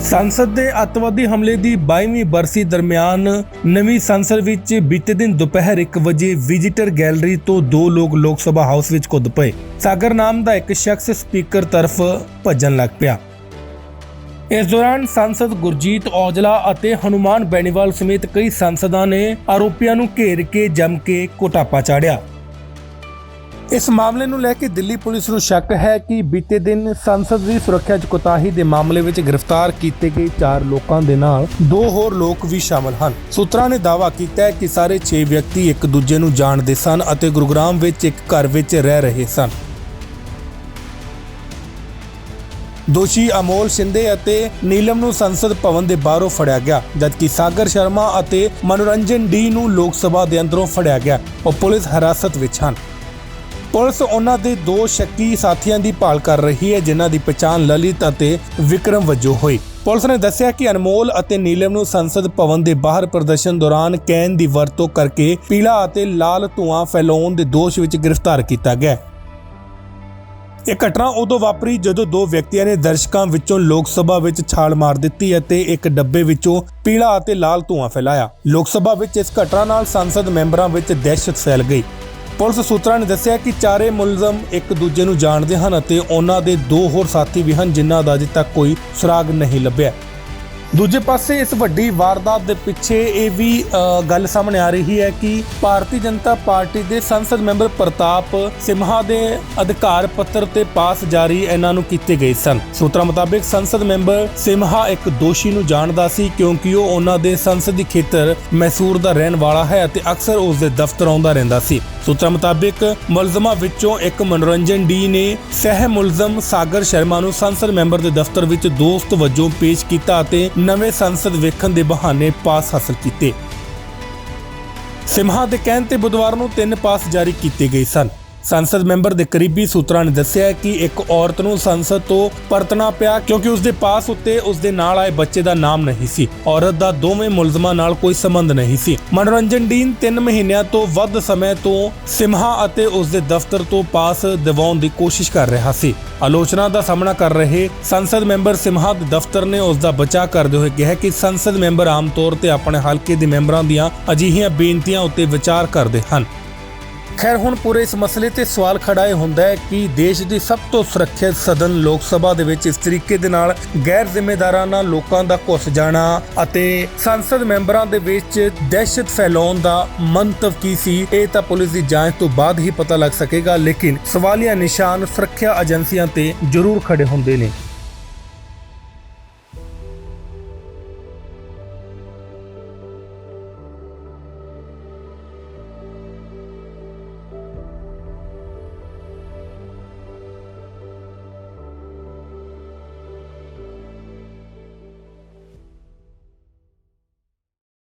ਸੰਸਦ ਦੇ ਅੱਤਵਾਦੀ ਹਮਲੇ ਦੀ 22ਵੀਂ ਬਰਸੀ ਦਰਮਿਆਨ ਨਵੀਂ ਸੰਸਦ ਵਿੱਚ ਬੀਤੇ ਦਿਨ ਦੁਪਹਿਰ 1 ਵਜੇ ਵਿਜ਼ਿਟਰ ਗੈਲਰੀ ਤੋਂ ਦੋ ਲੋਕ ਲੋਕ ਸਭਾ ਹਾਊਸ ਵਿੱਚ ਕੁੱਦ ਪਏ। ਸਾਗਰ ਨਾਮ ਦਾ ਇੱਕ ਸ਼ਖਸ ਸਪੀਕਰ ਤਰਫ ਭੱਜਣ ਲੱਗ ਪਿਆ। ਇਸ ਦੌਰਾਨ ਸੰਸਦ ਗੁਰਜੀਤ ਔਜਲਾ ਅਤੇ ਹਨੂਮਾਨ ਬੈਨੀਵਾਲ ਸਮੇਤ ਕਈ ਸੰਸਦਾਂ ਨੇ ਆਰੋਪੀਆਂ ਨੂੰ ਘੇਰ ਕੇ ਜੰਮ ਕੇ ਕੋਟਾਪਾ ਚਾੜਿਆ ਇਸ ਮਾਮਲੇ ਨੂੰ ਲੈ ਕੇ ਦਿੱਲੀ ਪੁਲਿਸ ਨੂੰ ਸ਼ੱਕ ਹੈ ਕਿ ਬੀਤੇ ਦਿਨ ਸੰਸਦ ਦੀ ਸੁਰੱਖਿਆ 'ਚ ਕੋਤਾਹੀ ਦੇ ਮਾਮਲੇ ਵਿੱਚ ਗ੍ਰਿਫਤਾਰ ਕੀਤੇ ਗਏ 4 ਲੋਕਾਂ ਦੇ ਨਾਲ ਦੋ ਹੋਰ ਲੋਕ ਵੀ ਸ਼ਾਮਲ ਹਨ। ਸੂਤਰਾਂ ਨੇ ਦਾਅਵਾ ਕੀਤਾ ਹੈ ਕਿ ਸਾਰੇ 6 ਵਿਅਕਤੀ ਇੱਕ ਦੂਜੇ ਨੂੰ ਜਾਣਦੇ ਸਨ ਅਤੇ ਗੁਰੂਗ੍ਰਾਮ ਵਿੱਚ ਇੱਕ ਘਰ ਵਿੱਚ ਰਹਿ ਰਹੇ ਸਨ। ਦੋਸ਼ੀ ਅਮੋਲ ਸ਼ਿੰਦੇ ਅਤੇ ਨੀਲਮ ਨੂੰ ਸੰਸਦ ਭਵਨ ਦੇ ਬਾਹਰੋਂ ਫੜਿਆ ਗਿਆ, ਜਦਕਿ ਸਾਗਰ ਸ਼ਰਮਾ ਅਤੇ ਮਨੋਰੰਜਨ ਡੀ ਨੂੰ ਲੋਕ ਸਭਾ ਦੇ ਅੰਦਰੋਂ ਫੜਿਆ ਗਿਆ। ਉਹ ਪੁਲਿਸ ਹਿਰਾਸਤ ਵਿੱਚ ਹਨ। ਪੁਲਿਸ ਉਹਨਾਂ ਦੇ ਦੋ ਸ਼ੱਕੀ ਸਾਥੀਆਂ ਦੀ ਭਾਲ ਕਰ ਰਹੀ ਹੈ, ਜਿਨ੍ਹਾਂ ਦੀ ਪਛਾਣ ਲਲਿਤ ਅਤੇ ਵਿਕਰਮ ਵਜੋਂ ਹੋਈ। ਪੁਲਿਸ ਨੇ ਦੱਸਿਆ ਕਿ ਅਨਮੋਲ ਅਤੇ ਨੀਲਮ ਨੂੰ ਸੰਸਦ ਭਵਨ ਦੇ ਬਾਹਰ ਪ੍ਰਦਰਸ਼ਨ ਦੌਰਾਨ ਕੈਨ ਦੀ ਵਰਤੋਂ ਕਰਕੇ ਪੀਲਾ ਅਤੇ ਲਾਲ ਧੂਆਂ ਫੈਲਾਉਣ ਦੇ ਦੋਸ਼ ਵਿੱਚ ਗ੍ਰਿਫਤਾਰ ਕੀਤਾ ਗਿਆ। ਇਹ ਘਟਨਾ ਉਦੋਂ ਵਾਪਰੀ ਜਦੋਂ ਦੋ ਵਿਅਕਤੀਆਂ ਨੇ ਦਰਸ਼ਕਾਂ ਵਿੱਚੋਂ ਲੋਕ ਸਭਾ ਵਿੱਚ ਛਾਲ ਮਾਰ ਦਿੱਤੀ ਅਤੇ ਇੱਕ ਡੱਬੇ ਵਿੱਚੋਂ ਪੀਲਾ ਅਤੇ ਲਾਲ ਧੂਆਂ ਫੈਲਾਇਆ। ਲੋਕ ਸਭਾ ਵਿੱਚ ਇਸ ਘਟਨਾ ਨਾਲ ਸੰਸਦ ਮੈਂਬਰਾਂ ਵਿੱਚ ਦਹਿਸ਼ਤ ਫੈਲ ਗਈ। ਪੁਲਿਸ ਸੂਤਰਾਂ ਨੇ ਦੱਸਿਆ ਕਿ ਚਾਰੇ ਮੁਲਜ਼ਮ ਇੱਕ ਦੂਜੇ ਨੂੰ ਜਾਣਦੇ ਹਨ ਅਤੇ ਉਹਨਾਂ ਦੇ ਦੋ ਹੋਰ ਸਾਥੀ ਵੀ ਹਨ, ਜਿਨ੍ਹਾਂ ਦਾ ਅਜੇ ਤੱਕ ਕੋਈ ਸੁਰਾਗ ਨਹੀਂ ਲੱਭਿਆ। ਦੂਜੇ ਪਾਸੇ ਇਸ ਵੱਡੀ ਵਾਰਦਾਤ ਦੇ ਪਿੱਛੇ ਇਹ ਵੀ ਅ, ਗੱਲ ਸਾਹਮਣੇ ਆ ਰਹੀ ਹੈ ਕਿ ਭਾਰਤੀ ਜਨਤਾ ਪਾਰਟੀ ਦੇ ਸੰਸਦ ਮੈਂਬਰ ਪ੍ਰਤਾਪ ਸਿਮਹਾ ਦੇ ਅਧਿਕਾਰ ਪੱਤਰ ਤੇ ਪਾਸ ਜਾਰੀ ਇਹਨਾਂ ਨੂੰ ਕੀਤੇ ਗਏ ਸਨ। ਸੂਤਰਾਂ ਮੁਤਾਬਿਕ ਸੰਸਦ ਮੈਂਬਰ ਸਿਮਹਾ ਇੱਕ ਦੋਸ਼ੀ ਨੂੰ ਜਾਣਦਾ ਸੀ ਕਿਉਂਕਿ ਉਹ ਉਹਨਾਂ ਦੇ ਸੰਸਦੀ ਖੇਤਰ ਮੈਸੂਰ ਦਾ ਰਹਿਣ ਵਾਲਾ ਹੈ ਅਤੇ ਅਕਸਰ ਉਸ ਦੇ ਦਫ਼ਤਰ ਆਉਂਦਾ ਰਹਿੰਦਾ ਸੀ। ਸੂਤਰਾਂ ਮੁਤਾਬਿਕ ਮੁਲਜ਼ਮਾਂ ਵਿੱਚੋਂ ਇੱਕ ਮਨੋਰੰਜਨ ਡੀ ਨੇ ਸਹਿ ਮੁਲਜ਼ਮ ਸਾਗਰ ਸ਼ਰਮਾ ਨੂੰ ਸੰਸਦ ਮੈਂਬਰ ਦੇ ਦਫ਼ਤਰ ਵਿੱਚ ਦੋਸਤ ਵਜੋਂ ਪੇਸ਼ ਕੀਤਾ ਅਤੇ ਨਵੇਂ ਸੰਸਦ ਵੇਖਣ ਦੇ ਬਹਾਨੇ ਪਾਸ ਹਾਸਲ ਕੀਤੇ। ਸਿਮਹਾ ਦੇ ਕਹਿਣ ਤੇ ਬੁੱਧਵਾਰ ਨੂੰ ਤਿੰਨ ਪਾਸ ਜਾਰੀ ਕੀਤੇ ਗਏ ਸਨ। ਸੰਸਦ ਮੈਂਬਰ ਦੇ ਕਰੀਬੀ ਸੂਤਰਾਂ ਨੇ ਦੱਸਿਆ ਕਿ ਇੱਕ ਔਰਤ ਨੂੰ ਸੰਸਦ ਤੋਂ ਪਰਤਣਾ ਪਿਆ ਕਿਉਂਕਿ ਉਸ ਦੇ ਪਾਸ ਉੱਤੇ ਉਸ ਦੇ ਨਾਲ ਆਏ ਬੱਚੇ ਦਾ ਨਾਮ ਨਹੀਂ ਸੀ। ਔਰਤ ਦਾ ਦੋਵੇਂ ਮੁਲਜ਼ਮਾਂ ਨਾਲ ਕੋਈ ਸੰਬੰਧ ਨਹੀਂ ਸੀ। ਮਨੋਰੰਜਨ ਡੀਨ 3 ਮਹੀਨਿਆਂ ਤੋਂ ਵੱਧ ਸਮੇਂ ਤੋਂ ਸਿਮਹਾ ਅਤੇ ਉਸ ਦੇ ਦਫ਼ਤਰ ਤੋਂ ਪਾਸ ਦਿਵਾਉਣ ਦੀ ਕੋਸ਼ਿਸ਼ ਕਰ ਰਿਹਾ ਸੀ। ਆਲੋਚਨਾ ਦਾ ਸਾਹਮਣਾ ਕਰ ਰਹੇ ਸੰਸਦ ਮੈਂਬਰ ਸਿਮਹਾ ਦੇ ਦਫ਼ਤਰ ਨੇ ਉਸ ਦਾ ਬਚਾਅ ਕਰਦੇ ਹੋਏ ਕਿਹਾ ਕਿ ਸੰਸਦ ਮੈਂਬਰ ਆਮ ਤੌਰ ਤੇ ਆਪਣੇ ਹਲਕੇ ਦੇ ਮੈਂਬਰਾਂ ਦੀਆਂ ਅਜਿਹੀਆਂ ਬੇਨਤੀਆਂ ਉੱਤੇ ਵਿਚਾਰ ਕਰਦੇ ਹਨ। ਖੈਰ, ਹੁਣ ਪੂਰੇ ਇਸ ਮਸਲੇ ਤੇ ਸਵਾਲ ਖੜਾ ਇਹ ਹੁੰਦਾ ਹੈ ਕਿ ਦੇਸ਼ ਦੀ ਸਭ ਤੋਂ ਸੁਰੱਖਿਅਤ ਸਦਨ ਲੋਕ ਸਭਾ ਦੇ ਵਿੱਚ ਇਸ ਤਰੀਕੇ ਦੇ ਨਾਲ ਗੈਰ ਜ਼ਿੰਮੇਦਾਰਾਨਾ ਲੋਕਾਂ ਦਾ ਘੁਸ ਜਾਣਾ ਅਤੇ ਸੰਸਦ ਮੈਂਬਰਾਂ ਦੇ ਵਿੱਚ ਦਹਿਸ਼ਤ ਫੈਲਾਉਣ ਦਾ ਮੰਤਵ ਕੀ ਸੀ, ਇਹ ਤਾਂ ਪੁਲਿਸ ਦੀ ਜਾਂਚ ਤੋਂ ਬਾਅਦ ਹੀ ਪਤਾ ਲੱਗ ਸਕੇਗਾ, ਲੇਕਿਨ ਸਵਾਲੀਆ ਨਿਸ਼ਾਨ ਸੁਰੱਖਿਆ ਏਜੰਸੀਆਂ ਤੇ ਜ਼ਰੂਰ ਖੜੇ ਹੁੰਦੇ ਨੇ।